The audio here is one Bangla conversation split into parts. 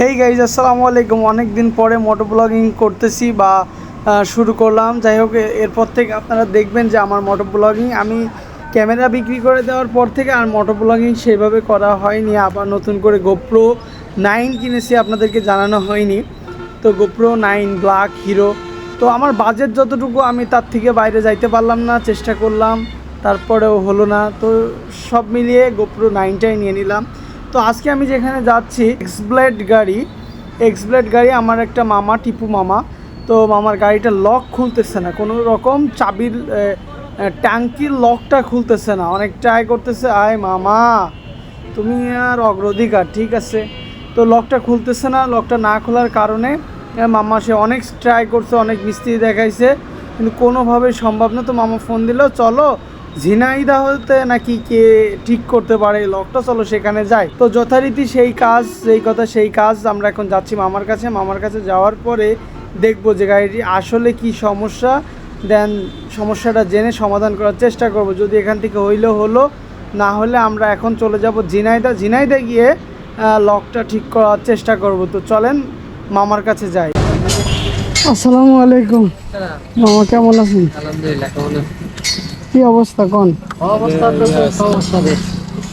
হেই গাইজ আসসালামু আলাইকুম। অনেক দিন পরে মোটো ব্লগিং করতেছি বা শুরু করলাম। যাই হোক এরপর থেকে আপনারা দেখবেন যে আমার মোটো ব্লগিং আমি ক্যামেরা বিক্রি করে দেওয়ার পর থেকে আর মোটো ব্লগিং সেভাবে করা হয়নি। আবার নতুন করে গোপ্রো নাইন কিনেছি, আপনাদেরকে জানানো হয়নি। তো গোপ্রো নাইন ব্ল্যাক হিরো তো আমার বাজেট যতটুকু আমি তার থেকে বাইরে যাইতে পারলাম না, চেষ্টা করলাম। তারপরেও হলো না। তো সব মিলিয়ে গোপ্রো নাইনটাই নিয়ে নিলাম। তো আজকে আমি যেখানে যাচ্ছি এক্সব্লেড গাড়ি। এক্সব্লেড গাড়ি আমার একটা মামা, টিপু মামা। তো মামার গাড়িটা লক খুলতেছে না। কোনো রকম চাবির ট্যাঙ্কির লকটা খুলতেছে না। অনেক ট্রাই করতেছে, আয় মামা, তুমি আর অগ্রাধিকার, ঠিক আছে? তো লকটা খুলতেছে না। লকটা না খোলার কারণে মামা সে অনেক ট্রাই করছে, অনেক মিস্ত্রি দেখাইছে। কিন্তু কোনোভাবেই সম্ভব না। তো মামা ফোন দিল, চলো ঝিনাইদা হতে নাকি কে ঠিক করতে পারে লকটা চলো সেখানে যাই। তো যথারীতি সেই কাজ সেই কথা সেই কাজ আমরা এখন যাচ্ছি মামার কাছে। মামার কাছে যাওয়ার পরে দেখব যে গাড়িটি আসলে কি সমস্যা। দেন সমস্যাটা জেনে সমাধান করার চেষ্টা করব। যদি এখান থেকে হইলেও হলো না হলে আমরা এখন চলে যাব ঝিনাইদা ঝিনাইদা গিয়ে লকটা ঠিক করার চেষ্টা করব। তো চলেন মামার কাছে যাই। আসসালামু আলাইকুম। মামা কেমন আছেন? আলহামদুলিল্লাহ কেমন কি অবস্থা কোন?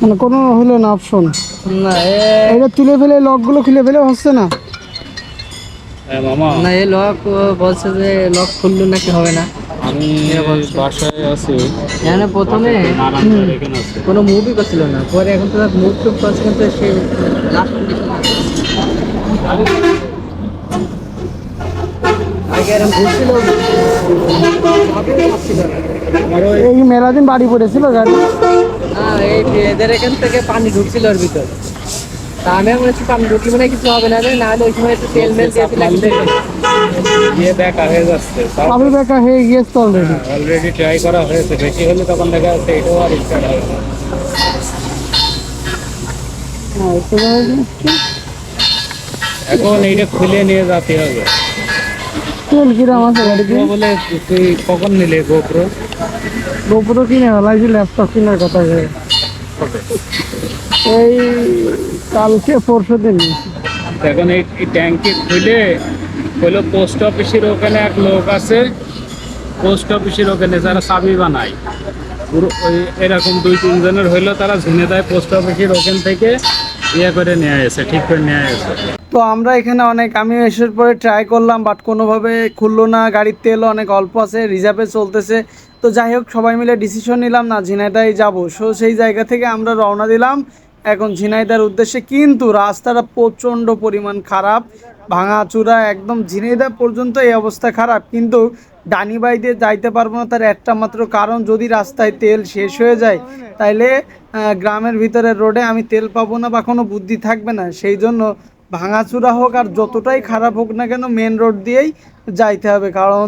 মানে কোনো হলো না অপশন না এটা তুলে ফেলে লকগুলো খুলে ফেলে হচ্ছে না? না এই লক বলছে যে লক খুললো নাকি হবে না। আমি বাসায় আছি। এখানে প্রথমে নানান এখানে আছে। কোনো মুভি করছিল না। পরে এখন তো মুভ টুভ করছে কিন্তু সে লাস্ট এই মেলা দিন বাড়ি পড়েছিল গাড়ি। না এই এদের এখান থেকে পানি ঢুকছিল ওর ভিতর। তা আমি মনে হচ্ছে পানি ঢুকলে মানে কিছু হবে না রে, না হলে ওই সময় একটু তেল মেল দিয়েছিল গিয়ে দেখা হয়ে যাচ্ছে আমি বেকা হয়ে গিয়েছে অলরেডি অলরেডি ট্রাই করা হয়েছে বেশি হলে তখন দেখা যাচ্ছে এটাও আর স্টার্ট হবে না। এখন এইটা খুলে নিয়ে যেতে হবে। তেল কিরাম আছে গাড়িতে? বলে তুই কখন নিলে গোপ্রো গোপুরো কিনে হলাইছি ল্যাপটপ কেনার কথা ভেবে। এই কালকে পরশু দিন। এখন এই ট্যাঙ্কি খুলে হলো পোস্ট অফিসের ওখানে এক লোক আছে। পোস্ট অফিসের ওখানে যারা চাবি বানায় ওই এরকম দুই তিনজনের হইল তারা ঝুনে দেয় পোস্ট অফিসের ওখান থেকে ইয়ে করে ঠিক করে তো আমরা এখানে অনেক আমি এসের পরে ট্রাই করলাম বাট কোনোভাবে খুললো না, গাড়ির তেল অনেক অল্প আছে রিজার্ভে চলতেছে। তো যাই হোক, সবাই মিলে ডিসিশন নিলাম না ঝিনাইদায় যাব। সো সেই জায়গা থেকে আমরা রওনা দিলাম। এখন ঝিনাইদার উদ্দেশ্যে কিন্তু রাস্তাটা প্রচণ্ড পরিমাণ খারাপ, ভাঙাচুরা একদম ঝিনাইদা পর্যন্ত এই অবস্থা খারাপ। কিন্তু ডানিবাই দিয়ে যাইতে পারব না, তার একটা মাত্র কারণ, যদি রাস্তায় তেল শেষ হয়ে যায়, তাইলে গ্রামের ভিতরের রোডে আমি তেল পাবো না বা কোনো বুদ্ধি থাকবে না। সেই জন্য ভাঙাচুরা হোক আর যতটাই খারাপ হোক না কেন মেন রোড দিয়েই যাইতে হবে। কারণ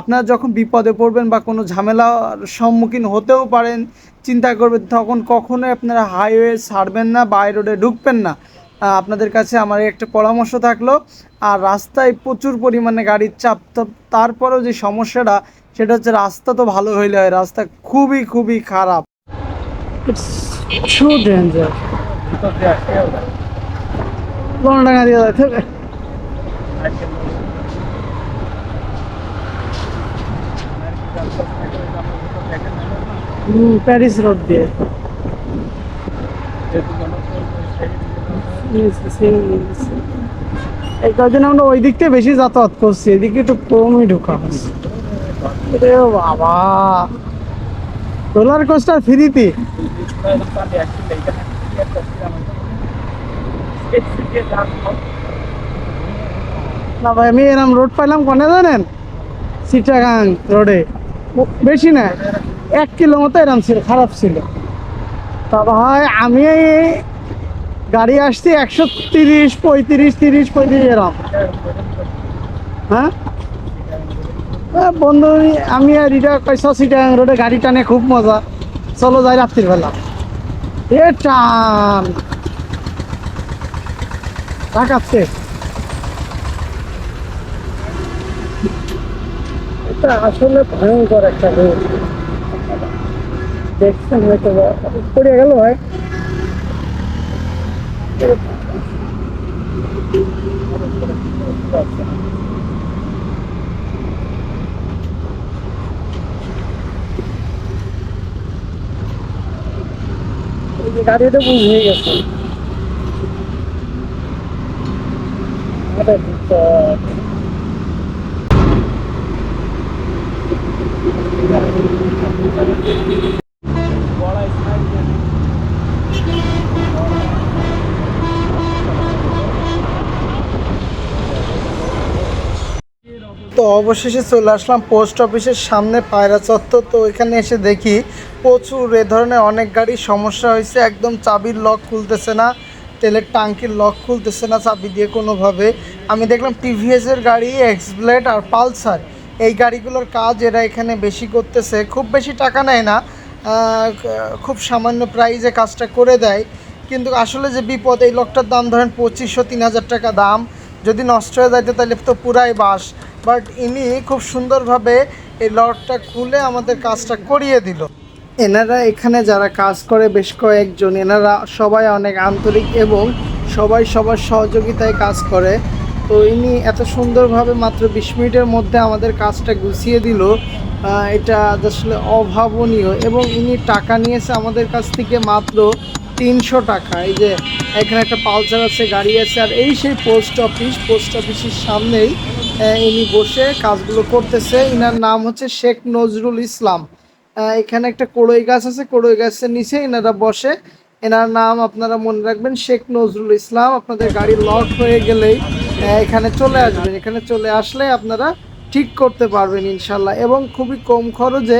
আপনারা যখন বিপদে পড়বেন বা কোনো ঝামেলার সম্মুখীন হতেও পারেন, চিন্তা করবেন তখন কখনোই আপনারা হাইওয়ে ছাড়বেন না বাই রোডে ঢুকবেন না। আপনাদের কাছে আমার একটা পরামর্শ থাকল, আর রাস্তায় প্রচুর পরিমাণে গাড়ির চাপ তারপরেও যে সমস্যাটা, সেটা হচ্ছে রাস্তা তো ভালো হইলে হয়, রাস্তা খুবই খুবই খারাপ সো ডেঞ্জার কোন টাকা দিয়ে যাচ্ছে হবে হুম প্যারিস রোড দিয়ে. এই কদিন আমরা ওই দিক থেকে বেশি যাতায়াত করছি, এদিকে একটু কমই ঢোকা হচ্ছে। বাবা! রোলার কোস্টার ফ্রিতে না ভাই, আমি এরম রোড পাইলাম, কোনে জানেন? সিটাগাং রোডে বেশি না। এক কিলো মতো এরম ছিল, খারাপ ছিল। তা ভাই, আমি গাড়ি আসছি একশো তিরিশ, পঁয়ত্রিশ তিরিশ, পঁয়ত্রিশ এরম। হ্যাঁ? বন্ধু, আমি আর এটা কইস সিটাগাং রোডে গাড়ি টানে খুব মজা। চলো যাই রাত্রির বেলা। এ টান। এটা আসলে ভয়ঙ্কর একটা দেখছেন হয়তো পড়ে গেল না। গাড়িটা বুঝে গেছে অবশেষে চলে আসলাম পোস্ট অফিসের সামনে পায়রা চত্বর। তো এখানে এসে দেখি প্রচুর এ ধরনের অনেক গাড়ির সমস্যা হয়েছে। একদম চাবির লক খুলতেছে না, তেলের টাঙ্কির লক খুলতেছে না চাবি দিয়ে কোনোভাবে। আমি দেখলাম টিভিএসের গাড়ি এক্সব্লেড আর পালসার এই গাড়িগুলোর কাজ এরা এখানে বেশি করতেছে। খুব বেশি টাকা নেয় না খুব সামান্য প্রাইজে কাজটা করে দেয়। কিন্তু আসলে যে বিপদ, এই লকটার দাম ধরেন পঁচিশশো, তিন হাজার টাকা দাম। যদি নষ্ট হয়ে যাইতে তাহলে তো পুরাই বাস। বাট ইনি খুব সুন্দরভাবে এই লকটা খুলে আমাদের কাজটা করিয়ে দিল। এনারা এখানে যারা কাজ করে বেশ কয়েকজন, এনারা সবাই অনেক আন্তরিক এবং সবাই সবার সহযোগিতায় কাজ করে। তো ইনি এত সুন্দরভাবে মাত্র বিশ মিনিটের মধ্যে আমাদের কাজটা গুছিয়ে দিল। এটা আসলে অভাবনীয় এবং ইনি টাকা নিয়েছে আমাদের কাছ থেকে মাত্র তিনশো টাকা। এই যে, এখানে একটা পালসার আছে, গাড়ি আছে, আর এই সেই পোস্ট অফিস, পোস্ট অফিসের সামনেই ইনি বসে কাজগুলো করতেছে। ইনার নাম হচ্ছে শেখ নজরুল ইসলাম। এখানে একটা কড়ই গাছ আছে, কড়ই গাছের নিচে এনারা বসে। এনার নাম আপনারা মনে রাখবেন শেখ নজরুল ইসলাম। আপনাদের গাড়ি লক হয়ে গেলেই এখানে চলে আসবেন। এখানে চলে আসলে আপনারা ঠিক করতে পারবেন ইনশাল্লাহ। এবং খুবই কম খরচে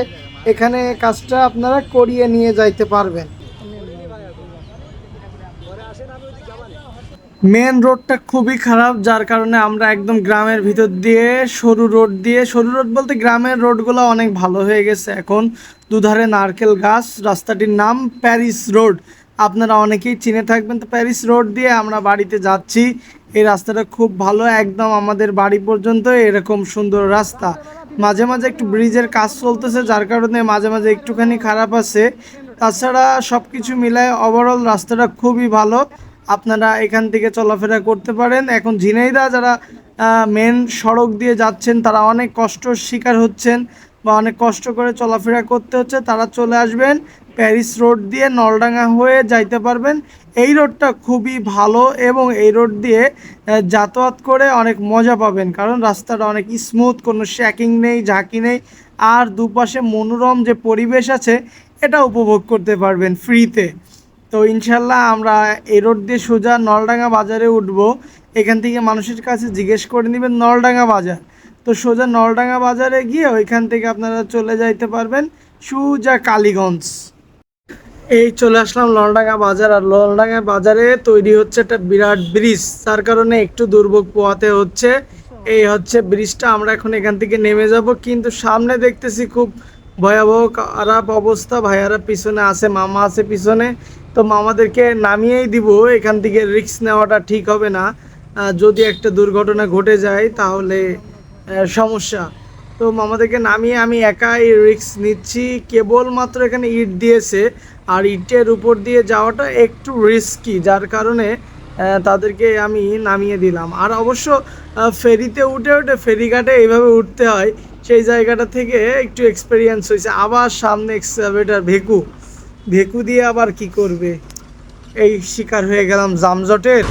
এখানে কাজটা আপনারা করিয়ে নিয়ে যাইতে পারবেন। মেন রোডটা খুবই খারাপ, যার কারণে আমরা একদম গ্রামের ভিতর দিয়ে, সরু রোড দিয়ে, সরু রোড বলতে গ্রামের রোডগুলো অনেক ভালো হয়ে গেছে এখন। দুধারে নারকেল গাছ, রাস্তাটির নাম প্যারিস রোড। আপনারা অনেকেই চিনে থাকবেন, তো প্যারিস রোড দিয়ে আমরা বাড়িতে যাচ্ছি। এই রাস্তাটা খুব ভালো, একদম আমাদের বাড়ি পর্যন্ত এরকম সুন্দর রাস্তা। মাঝে মাঝে একটু ব্রিজের কাজ চলতেছে, যার কারণে মাঝে মাঝে একটুখানি খারাপ আছে। তাছাড়া সব কিছু মিলায় ওভারঅল রাস্তাটা খুবই ভালো। আপনারা এখান থেকে চলাফেরা করতে পারেন। এখন ঝিনাইদা যারা মেন সড়ক দিয়ে যাচ্ছেন, তারা অনেক কষ্টর শিকার হচ্ছেন বা অনেক কষ্ট করে চলাফেরা করতে হচ্ছে। তারা চলে আসবেন প্যারিস রোড দিয়ে নলডাঙ্গা হয়ে যাইতে পারবেন। এই রোডটা খুবই ভালো এবং এই রোড দিয়ে যাতায়াত করে অনেক মজা পাবেন। কারণ রাস্তাটা অনেক স্মুথ কোনো শ্যাকিং নেই, ঝাঁকি নেই। আর দুপাশে মনোরম যে পরিবেশ আছে এটা উপভোগ করতে পারবেন ফ্রিতে তো ইনশাল্লাহ আমরা এই রোড দিয়ে সোজা নলডাঙ্গা বাজারে উঠব। এখান থেকে মানুষের কাছে জিজ্ঞেস করে নেবেন নলডাঙ্গা বাজার। তো সোজা নলডাঙ্গা বাজারে গিয়ে ওইখান থেকে আপনারা চলে যাইতে পারবেন সোজা কালীগঞ্জ। এই চলে আসলাম ললডাঙ্গা বাজার। আর ললডাঙ্গা বাজারে তৈরি হচ্ছে একটা বিরাট ব্রিজ। তার কারণে একটু দুর্ভোগ পোয়াতে হচ্ছে। এই হচ্ছে ব্রিজটা। আমরা এখন এখান থেকে নেমে যাব। কিন্তু সামনে দেখতেছি খুব ভয়াবহ খারাপ অবস্থা। ভাইয়ারা পিছনে আছে, মামা আছে পিছনে। তো মামাদেরকে নামিয়েই দিব, এখান থেকে রিস্ক নেওয়াটা ঠিক হবে না। যদি একটা দুর্ঘটনা ঘটে যায়, তাহলে সমস্যা। তো মামাদেরকে নামিয়ে আমি একাই রিস্ক নিচ্ছি। কেবলমাত্র এখানে ইট দিয়েছে। আর ইটের উপর দিয়ে যাওয়াটা একটু রিস্কি যার কারণে তাদেরকে আমি নামিয়ে দিলাম। আর অবশ্য ফেরিতে উঠে উঠে ফেরিঘাটে এইভাবে উঠতে হয়। সেই জায়গাটা থেকে একটু এক্সপেরিয়েন্স হয়েছে। আবার সামনে এক্সকাভেটার ভেকু। ভেকু দিয়ে আবার কি করবে? এই শিকার হয়ে গেলাম জামজটের।